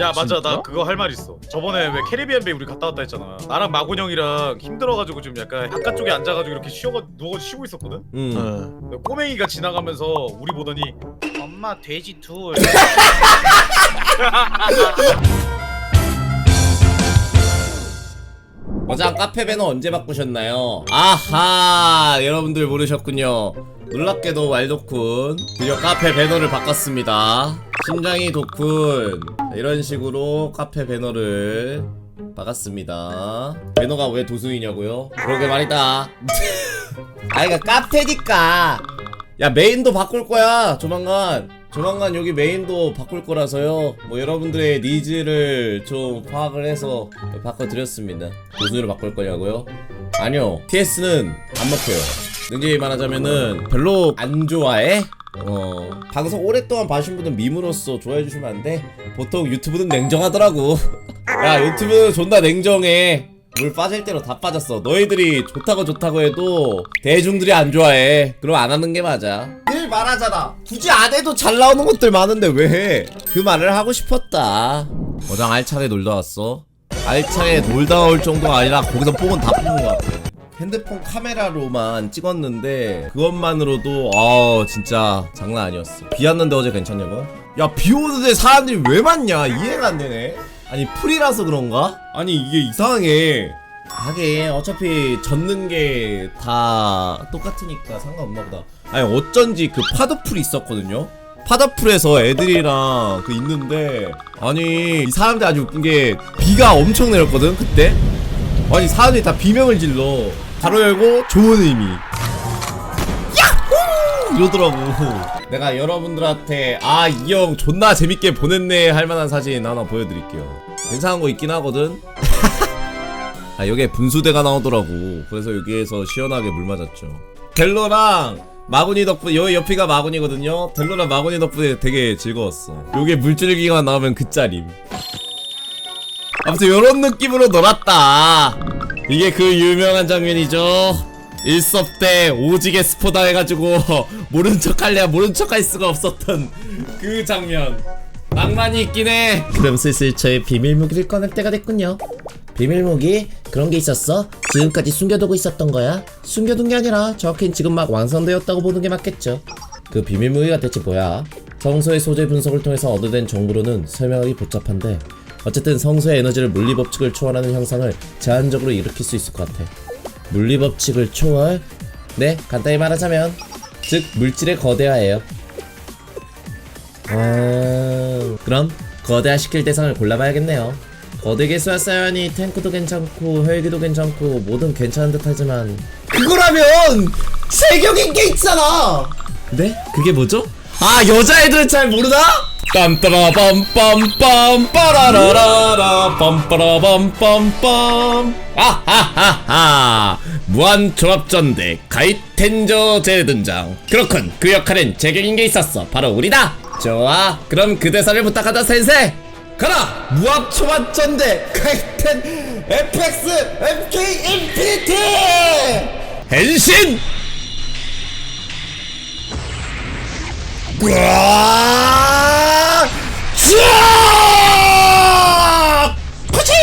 야 맞아 진짜? 나 그거 할 말 있어 저번에 왜 캐리비안 베이 우리 갔다 왔다 했잖아 나랑 마곤 형이랑 힘들어가지고 좀 약간 바깥쪽에 앉아가지고 이렇게 쉬어가 누워 쉬고 있었거든 응. 어. 근데 꼬맹이가 지나가면서 우리 보더니 엄마 돼지 둘 어장 카페 배너 언제 바꾸셨나요? 아하 여러분들 모르셨군요 놀랍게도 왈도쿤 드디어 카페 배너를 바꿨습니다 심장이 덕쿤 이런 식으로 카페 배너를 바꿨습니다. 배너가 왜 도수이냐고요? 그러게 말이다. 아 이거 카페니까. 야 메인도 바꿀 거야 조만간. 조만간 여기 메인도 바꿀 거라서요. 뭐 여러분들의 니즈를 좀 파악을 해서 바꿔드렸습니다. 도수를 바꿀 거냐고요? 아니요 TS는 안 먹혀요 능히 말하자면은 별로 안 좋아해? 어. 방송 오랫동안 봐주신 분은 밈으로서 좋아해 주시면 안 돼? 보통 유튜브는 냉정하더라고. 야 유튜브는 존나 냉정해. 물 빠질 대로 다 빠졌어. 너희들이 좋다고 좋다고 해도 대중들이 안 좋아해. 그럼 안 하는 게 맞아. 늘 말하잖아. 굳이 안 해도 잘 나오는 것들 많은데 왜 해? 그 말을 하고 싶었다. 어장 알차게 놀다 왔어? 알차게 놀다 올 정도가 아니라 거기서 뽕은 다 뽑은 것 같아 핸드폰 카메라로만 찍었는데 그것만으로도 아 진짜 장난 아니었어. 비 왔는데 어제 괜찮냐고? 야 비 오는데 사람들이 왜 많냐? 이해가 안 되네. 아니 풀이라서 그런가? 아니 이게 이상해. 하긴 어차피 젖는 게 다 똑같으니까 상관없나 보다. 아니 어쩐지 그 파도풀 있었거든요? 파도풀에서 애들이랑 그 있는데 아니 이 사람들 아주 웃긴 게 비가 엄청 내렸거든 그때? 아니 사람들이 다 비명을 질러 바로 열고 좋은 의미. 야호! 이러더라고. 내가 여러분들한테 아 이 형 존나 재밌게 보냈네 할 만한 사진 하나 보여드릴게요. 괜찮은 거 있긴 하거든? 아 여기에 분수대가 나오더라고. 그래서 여기에서 시원하게 물 맞았죠. 델로랑 마구니 덕분에 여기 옆이가 마구니거든요? 델로랑 마구니 덕분에 되게 즐거웠어. 요게 물줄기가 나오면 그 짤임 아무튼 요런 느낌으로 놀았다 이게 그 유명한 장면이죠 일섭 때 오지게 스포 당해가지고 모른 척 할래야 모른 척 할 수가 없었던 그 장면 낭만이 있긴 해 그럼 슬슬 저의 비밀 무기를 꺼낼 때가 됐군요 비밀 무기? 그런 게 있었어? 지금까지 숨겨두고 있었던 거야? 숨겨둔 게 아니라 정확히는 지금 막 완성되었다고 보는 게 맞겠죠 그 비밀 무기가 대체 뭐야? 성소의 소재 분석을 통해서 얻어낸 정보로는 설명하기 복잡한데 어쨌든 성소의 에너지를 물리법칙을 초월하는 현상을 제한적으로 일으킬 수 있을 것 같아 물리법칙을 초월? 네, 간단히 말하자면 즉 물질의 거대화예요. 아, 그럼 거대화시킬 대상을 골라봐야겠네요. 거대 개수와 쌓여니 탱크도 괜찮고 헬기도 괜찮고 뭐든 괜찮은 듯 하지만 그거라면 세경인 게 있잖아. 네? 그게 뭐죠? 아 여자애들은 잘 모르나? 빰빠라밤빰빰 빠라라라라 빰빠라밤빰빰. 아하하하. 무한 종합전대 가이텐저 재등장. 그렇군 그 역할엔 제격인 게 있었어. 바로 우리다. 좋아. 그럼 그 대사를 부탁하다 센세. 가라! 무합 초반전대 가이텐 FX MK 인피니티変身 쫙! 코칭!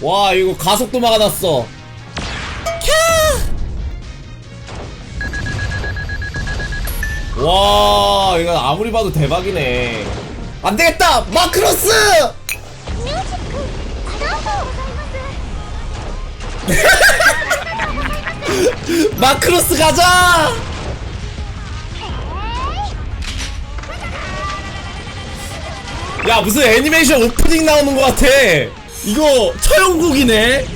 와 이거 가속도 막아놨어 캬! 와 이거 아무리 봐도 대박이네 안되겠다 마크로스 마크로스 가자! 야 무슨 애니메이션 오프닝 나오는 것 같아! 이거 처형국이네!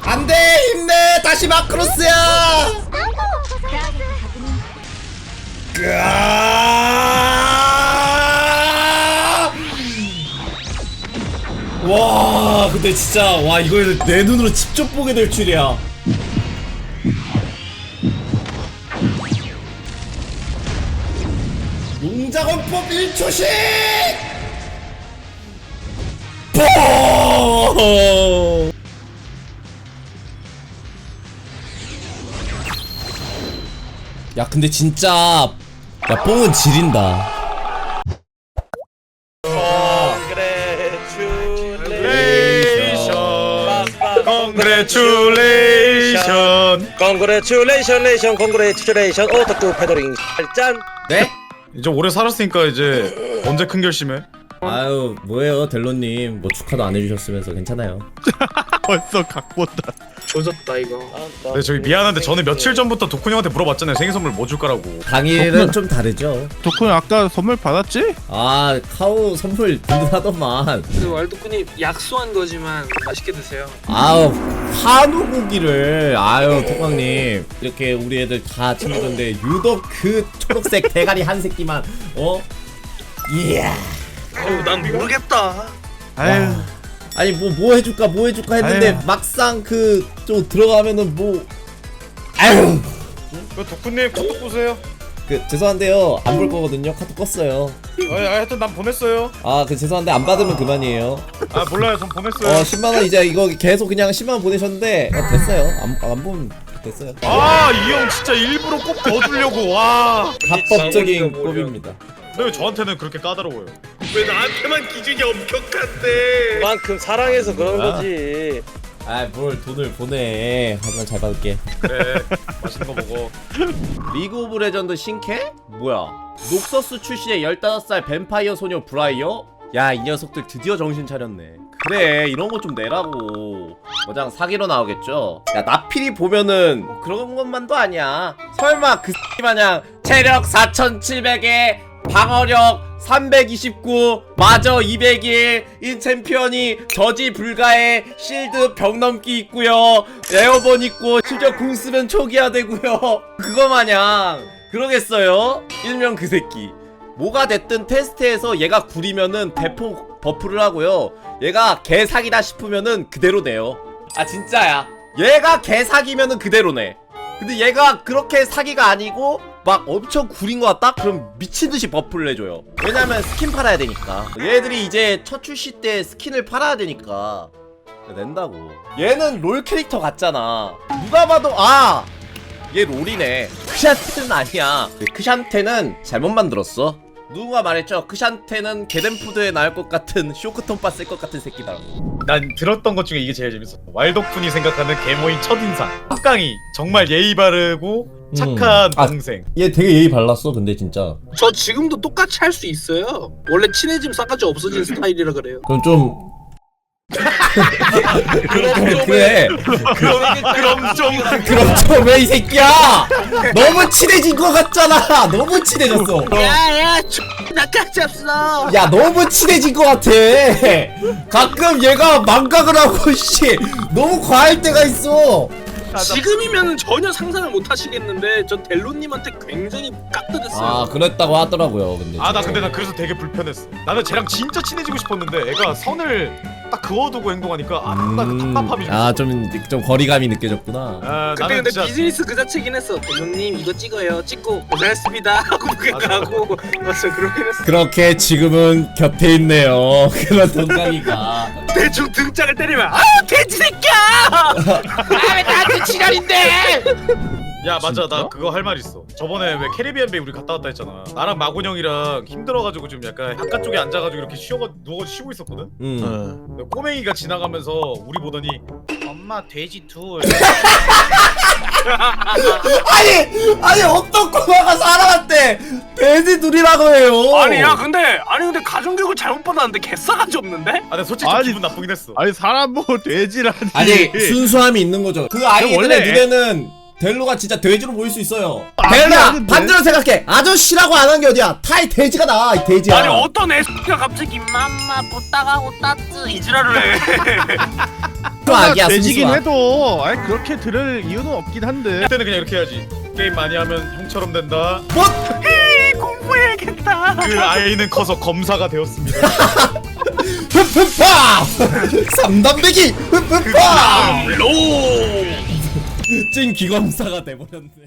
안돼 힘내! 다시 마크로스야! 아, 아, 아, 으아! 근데 진짜 와 이걸 내 눈으로 직접 보게 될 줄이야 농작원법 1초씩! 뽀! 야 근데 진짜 야 뽕은 지린다 Congratulation. 컨그레츄레이션 레이션 컨그레츄레이션 오타쿠 패더링 짠 네? 이제 오래 살았으니까 이제 언제 큰 결심해? 아유 뭐예요 델로님 뭐 축하도 안 해주셨으면서 괜찮아요 벌써 각본다. 조졌다 이거. 네 저기 미안한데 저는 며칠 전부터 도쿤 형한테 물어봤잖아요 생일 선물 뭐 줄 거라고. 당일은 좀 다르죠 도쿠 아까 선물 받았지? 아 카우 선물 든든하더만 그 왈도쿠님 약소한 거지만 맛있게 드세요. 아우 한우 고기를 아유 토광님 이렇게 우리 애들 다 친구던데 유독 그 초록색 대가리 한 새끼만 어 이야 어우 난 모르겠다. 아유, 아니 뭐뭐 해줄까 뭐 해줄까 했는데 아유. 막상 그 좀 들어가면은 뭐 아유 그 도쿤님 카톡 보세요. 그 죄송한데요. 안 볼 거거든요. 카톡 껐어요. 아, 아 하여튼 난 보냈어요. 아 그 죄송한데 안 받으면 그만이에요. 아 몰라요. 전 보냈어요. 어 10만원 이제 이거 계속 그냥 10만원 보내셨는데 아, 됐어요. 안, 안 보면 됐어요. 아 이 형 진짜 일부러 꼭 넣어주려고. 와. 합법적인 꼽입니다 근데 왜 저한테는 그렇게 까다로워요? 왜 나한테만 기준이 엄격한데? 그만큼 사랑해서 그런 아. 거지 아뭘 돈을 보내 하지만 잘 받을게 그래 맛있는 거 먹어. 리그 오브 레전드 신캐? 뭐야 녹서스 출신의 15살 뱀파이어 소녀 브라이어? 야 이 녀석들 드디어 정신 차렸네 그래 이런 거 좀 내라고 뭐장 사기로 나오겠죠 야 나필이 보면은 그런 것만도 아니야 설마 그 X 마냥 체력 4700에 방어력 329 마저 201 인 챔피언이 저지 불가에 실드 벽 넘기 있고요. 에어본 있고 심지어 궁 쓰면 초기화 되고요. 그거 마냥 그러겠어요? 일명 그 새끼. 뭐가 됐든 테스트에서 얘가 구리면은 대폭 버프를 하고요. 얘가 개사기다 싶으면은 그대로 내요. 아 진짜야? 얘가 개사기면은 그대로 내 근데 얘가 그렇게 사기가 아니고 막 엄청 구린 것 같다? 그럼 미친듯이 버프를 내줘요. 왜냐면 스킨 팔아야 되니까. 얘들이 이제 첫 출시 때 스킨을 팔아야 되니까. 낸다고. 얘는 롤 캐릭터 같잖아. 누가 봐도 아! 얘 롤이네. 크샨테는 아니야. 크샨테는 잘못 만들었어 누가 말했죠 크샨테는 게덴푸드에 나올 것 같은 쇼크톤빠 쓸 것 같은 새끼다라고 난 들었던 것 중에 이게 제일 재밌어. 왈도쿤이 생각하는 개모인 첫인상. 흑강이 정말 예의 바르고 착한 아. 동생. 얘 되게 예의 발랐어 근데 진짜 저 지금도 똑같이 할 수 있어요. 원래 친해지면 싸가지 없어진 스타일이라 그래요. 그럼 좀 그럼 좀 그래 그럼 그럼 좀 그럼 좀 왜 이 새끼야? 너무 친해진 것 같잖아. 너무 친해졌어. 야야, 나까지 없어. 야 너무 친해진 것 같아. 가끔 얘가 망각을 하고 씨. 너무 과할 때가 있어. 지금이면 전혀 상상을 못 하시겠는데 전 델로님한테 굉장히 깍듯했어요. 아 그랬다고 하더라고요 근데 아 나 근데 나 그래서 되게 불편했어. 나는 쟤랑 진짜 친해지고 싶었는데 애가 선을 딱 그어두고 행동하니까 아나 그 답답함이 좀. 있어. 아좀 좀 거리감이 느껴졌구나 아, 그때 나는 근데 진짜 비즈니스 그 자체긴 했어. 델로님 이거 찍어요. 찍고 고생했습니다. 하고 맞아. 가고 맞아 그러긴 했어. 그렇게 지금은 곁에 있네요 그런 동강이가 대충 등짝을 때리면 아 돼지 새끼야. 아왜 나한테 지랄인데? 야 맞아 나 진짜? 그거 할 말 있어. 저번에 왜 캐리비안 베이 우리 갔다 왔다 했잖아. 나랑 마곤 형이랑 힘들어가지고 좀 약간 바깥 쪽에 앉아가지고 이렇게 쉬어가 누워 쉬고 있었거든. 음. 어. 근데 꼬맹이가 지나가면서 우리 보더니 엄마 돼지 둘. 아니 아니 어떤 꼬마가 사람한테 돼지 둘이라고 해요 아니 야 근데 아니 근데 가정교육을 잘못 받았는데 개싸가지 없는데? 아 근데 솔직히 좀 아니, 기분 나쁘긴 했어. 아니 사람 보고 돼지라니. 아니 순수함이 있는 거죠. 그 아이들의 원래- 눈에는 델로가 진짜 돼지로 보일 수 있어요. 아니, 델로야? 반대로 생각해. 아저씨라고 안 한 게 어디야? 타이 돼지가 나. 이 돼지야. 아니 어떤 애가 갑자기 맘마 부따가 오따뜨 이지랄을 해. 그 악이야 돼지긴. 해도 아니 그렇게 들을 이유는 없긴 한데. 그때는 그냥 이렇게 해야지. 게임 많이 하면 형처럼 된다. 뭐? 공부해야겠다. 그 아이는 커서 검사가 되었습니다. 흡흡파. 삼단배기. 흡흡파. 로. 찐 기검사가 돼버렸네.